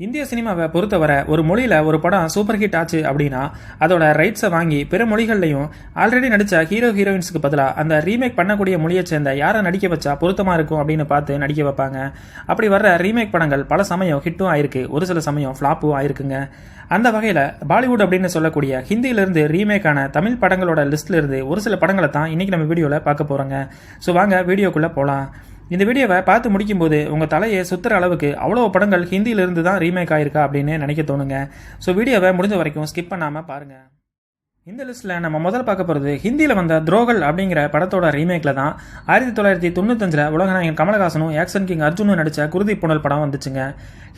இந்திய சினிமாவை பொறுத்தவரை ஒரு மொழியில் ஒரு படம் சூப்பர் ஹிட் ஆச்சு அப்படின்னா அதோட ரைட்ஸை வாங்கி பிற மொழிகள்லையும் ஆல்ரெடி நடித்த ஹீரோ ஹீரோயின்ஸுக்கு பதிலாக அந்த ரீமேக் பண்ணக்கூடிய மொழியை சேர்ந்த யாரை நடிக்க வச்சா பொருத்தமாக இருக்கும் அப்படின்னு பார்த்து நடிக்க வைப்பாங்க. அப்படி வர்ற ரீமேக் படங்கள் பல சமயம் ஹிட்டும் ஆயிருக்கு. ஒரு சில சமயம் ஃப்ளாப்பும் ஆயிருக்குங்க. அந்த வகையில் பாலிவுட் அப்படின்னு சொல்லக்கூடிய ஹிந்தியிலிருந்து ரீமேக்கான தமிழ் படங்களோட லிஸ்ட்லேருந்து ஒரு சில படங்களை தான் இன்றைக்கி நம்ம வீடியோவில் பார்க்க போகிறோங்க ஸோ வாங்க வீடியோக்குள்ளே போகலாம் இந்த வீடியோவை பார்த்து முடிக்கும்போது உங்கள் தலையை சுத்துற அளவுக்கு அவ்வளோ படங்கள் ஹிந்தியிலிருந்து தான் ரீமேக் ஆயிருக்கா அப்படின்னு நினைக்க தோணுங்க. ஸோ வீடியோவை முடிஞ்ச வரைக்கும் ஸ்கிப் பண்ணாமல் பாருங்கள் இந்த லிஸ்ட்டில் நம்ம முதல்ல பார்க்க போகிறது ஹிந்தியில் வந்த துரோகல் அப்படிங்கிற படத்தோட ரீமேக்கில் தான் ஆயிரத்தி தொள்ளாயிரத்தி தொண்ணூத்தஞ்சில் உலகநாயகன் கமலஹாசனும் ஆக்ஷன் கிங் அர்ஜுனும் நடித்த குருதி புனல் படம் வந்துச்சுங்க.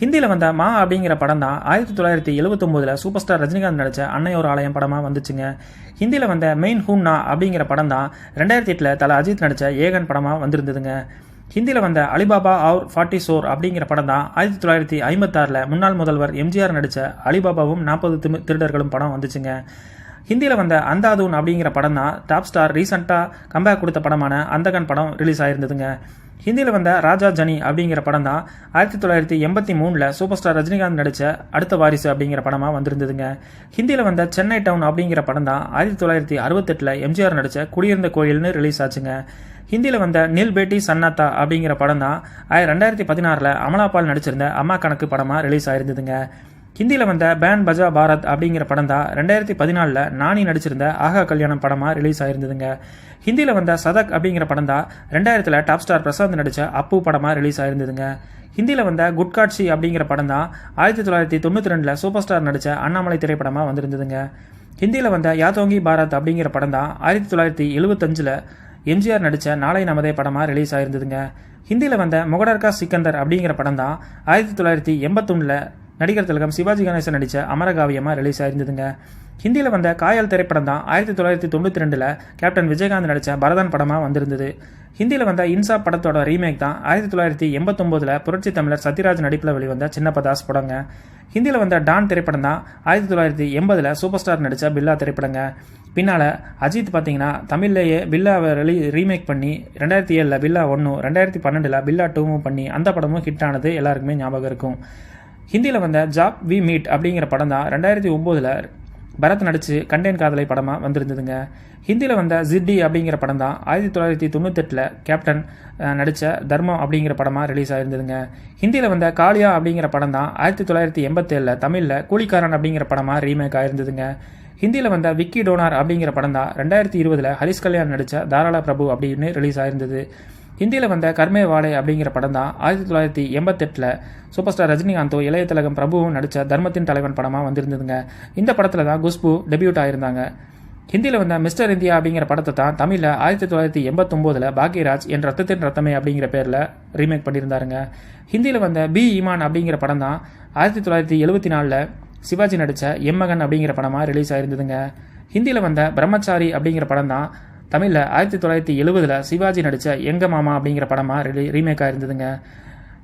ஹிந்தியில் வந்த மா அப்படிங்கிற படம் தான் ஆயிரத்தி தொள்ளாயிரத்தி எழுபத்தொம்போதில் சூப்பர் ஸ்டார் ரஜினிகாந்த் நடித்த அன்னையோர் ஆலயம் படமாக வந்துச்சுங்க. ஹிந்தியில் வந்த மெயின் ஹூன்னா அப்படிங்கிற படம் தான் ரெண்டாயிரத்தி எட்டில் தலை அஜித் நடித்த ஏகன் படமாக வந்திருந்ததுங்க. ஹிந்தியில் வந்த அலிபாபா ஆர் ஃபார்ட்டி சோர் அப்படிங்கிற படம் தான் ஆயிரத்தி தொள்ளாயிரத்தி ஐம்பத்தாறில் முன்னாள் முதல்வர் எம்ஜிஆர் நடித்த அலிபாபாவும் நாற்பது திருடர்களும் படம் வந்துச்சுங்க. ஹிந்தியில் வந்த அந்தாதூன் அப்படிங்கிற படம் தான் டாப் ஸ்டார் ரீசெண்டாக கம்பேக் கொடுத்த படமான அந்தகன் படம் ரிலீஸ் ஆயிருந்ததுங்க. ஹிந்தியில் வந்த ராஜா ஜனி அப்படிங்கிற படம் தான் ஆயிரத்தி தொள்ளாயிரத்தி எண்பத்தி மூணில் சூப்பர் ஸ்டார் ரஜினிகாந்த் நடித்த அடுத்த வாரிசு அப்படிங்கிற படமாக வந்திருந்ததுங்க. ஹிந்தியில் வந்த சென்னை டவுன் அப்படிங்கிற படம் தான் ஆயிரத்தி தொள்ளாயிரத்தி அறுபத்தெட்டில் எம்ஜிஆர் நடித்த குடியிருந்த கோயில்னு ரிலீஸ் ஆச்சுங்க. ஹிந்தியில் வந்த நில் பேட்டி சன்னாத்தா அப்படிங்கிற படம் தான் ரெண்டாயிரத்தி பதினாறில் அமலாபால் நடிச்சிருந்த அம்மா கணக்கு படமாக ரிலீஸ் ஆயிருந்ததுங்க. ஹிந்தியில் வந்த பேன் பஜா பாரத் அப்படிங்கிற படம் தான் ரெண்டாயிரத்தி பதினாலில் நானி நடிச்சிருந்த ஆகா கல்யாணம் படமாக ரிலீஸ் ஆயிருந்ததுங்க. ஹிந்தியில் வந்த சதக் அப்படிங்கிற படம் தான் ரெண்டாயிரத்தில் டாப் ஸ்டார் பிரசாந்த் நடித்த அப்பு படமாக ரிலீஸ் ஆயிருந்ததுங்க. ஹிந்தியில் வந்த குட்காட்சி அப்படிங்கிற படம் தான் ஆயிரத்தி தொள்ளாயிரத்தி தொண்ணூற்றி ரெண்டில் சூப்பர் ஸ்டார் நடித்த அண்ணாமலை திரைப்படமாக வந்திருந்ததுங்க. ஹிந்தியில் வந்த யாதோங்கி பாரத் அப்படிங்கிற படம் தான் ஆயிரத்தி தொள்ளாயிரத்தி எழுபத்தஞ்சில் எம்ஜிஆர் நடித்த நாளை நமதே படமாக ரிலீஸ் ஆயிருந்ததுங்க. ஹிந்தியில் வந்த முகடர்கா சிக்கந்தர் அப்படிங்கிற படம் தான் ஆயிரத்தி தொள்ளாயிரத்தி எண்பத்தொன்னில் நடிகர் திலகம் சிவாஜி கணேசன் நடித்த அமரகாவியமாக ரிலீஸ் ஆயிருந்ததுங்க. ஹிந்தியில் வந்த காயல் திரைப்படம் தான் ஆயிரத்தி தொள்ளாயிரத்தி தொண்ணூற்றி ரெண்டில் கேப்டன் விஜயகாந்த் நடித்த பரதன் படமாக வந்திருந்தது. ஹிந்தியில் வந்த இன்சா படத்தோட ரீமேக் தான் ஆயிரத்தி தொள்ளாயிரத்தி எண்பத்தொம்போதில் புரட்சி தமிழர் சத்யராஜ் நடிப்பில் வெளிவந்த சின்னப்பதாஸ் படங்க. ஹிந்தியில் வந்த டான் திரைப்படம் தான் ஆயிரத்தி தொள்ளாயிரத்தி எண்பதில் சூப்பர் ஸ்டார் நடித்த பில்லா திரைப்படங்க. பின்னால் அஜித் பார்த்தீங்கன்னா தமிழ்லேயே பில்லாவை ரிலீ ரீமேக் பண்ணி ரெண்டாயிரத்தி ஏழில் பில்லா ஒன்றும் ரெண்டாயிரத்தி பன்னெண்டில் பில்லா டூவும் பண்ணி அந்த படமும் ஹிட் ஆனது எல்லாருக்குமே ஞாபகம் இருக்கும். ஹிந்தியில் வந்த ஜாப் வி மீட் அப்படிங்கிற படம் தான் ரெண்டாயிரத்தி ஒம்போதில் பரத் நடித்து கண்டேன் காதலை படமாக வந்திருந்ததுங்க. ஹிந்தியில் வந்த ஜிட்டி அப்படிங்கிற படம் தான் ஆயிரத்தி தொள்ளாயிரத்தி தொண்ணூத்தெட்டில் கேப்டன் நடித்த தர்மம் அப்படிங்கிற படமாக ரிலீஸ் ஆகிருந்ததுங்க ஹிந்தியில் வந்த காளியா அப்படிங்கிற படம் தான் ஆயிரத்தி தொள்ளாயிரத்தி எண்பத்தேழில் தமிழில் கூலிக்காரன் அப்படிங்கிற படமாக ரீமேக் ஆகிருந்ததுங்க ஹிந்தியில் வந்த விக்கி டோனார் அப்படிங்கிற படம் தான் ரெண்டாயிரத்தி இருபதில் ஹரிஷ் கல்யாண் நடித்த தாராள பிரபு அப்படின்னு ரிலீஸ் ஆயிருந்தது. ஹிந்தியில் வந்த கர்மே வாடை அப்படிங்கிற படம் தான் ஆயிரத்தி தொள்ளாயிரத்தி எண்பத்தெட்டில் சூப்பர் ஸ்டார் ரஜினிகாந்தோ இளைய திலகம் பிரபுவும் நடித்த தர்மத்தின் தலைவன் படமாக வந்திருந்ததுங்க. இந்த படத்தில் தான் குஷ்பு டெபியூட் ஆயிருந்தாங்க. ஹிந்தியில் வந்த மிஸ்டர் இந்தியா அப்படிங்கிற படத்தை தான் தமிழில் ஆயிரத்தி தொள்ளாயிரத்தி எண்பத்தொம்போதில் பாக்யராஜ் என் ரத்தத்தின் ரத்தமே அப்படிங்கிற பேரில் ரீமேக் பண்ணியிருந்தாருங்க. ஹிந்தியில் வந்த பி ஈமான் அப்படிங்கிற படம் தான் ஆயிரத்தி தொள்ளாயிரத்தி எழுபத்தி நாலில் சிவாஜி நடித்த எம்மகன் அப்படிங்கிற படமாக ரிலீஸ் ஆயிருந்ததுங்க. ஹிந்தியில் வந்த பிரம்மச்சாரி அப்படிங்கிற படம் தான் தமிழில் ஆயிரத்தி தொள்ளாயிரத்தி எழுபதில் சிவாஜி நடித்த எங்க மாமா அப்படிங்கிற படமாக ரிலீ ரீமேக்காக இருந்ததுங்க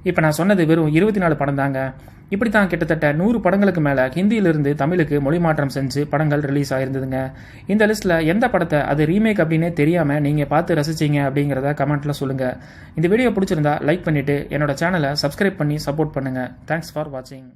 இப்போ நான் சொன்னது வெறும் இருபத்தி நாலு படம் தாங்க. இப்படி தான் கிட்டத்தட்ட நூறு படங்களுக்கு மேலே ஹிந்தியிலிருந்து தமிழுக்கு மொழி மாற்றம் செஞ்சு படங்கள் ரிலீஸ் ஆகிருந்ததுங்க இந்த லிஸ்ட்டில் எந்த படத்தை அது ரீமேக் அப்படின்னே தெரியாமல் நீங்கள் பார்த்து ரசிச்சிங்க அப்படிங்கிறத கமெண்ட்டில் சொல்லுங்கள் இந்த வீடியோ பிடிச்சிருந்தா லைக் பண்ணிவிட்டு என்னோட சேனலை சப்ஸ்கிரைப் பண்ணி சப்போர்ட் பண்ணுங்கள் தேங்க்ஸ் ஃபார் வாட்சிங்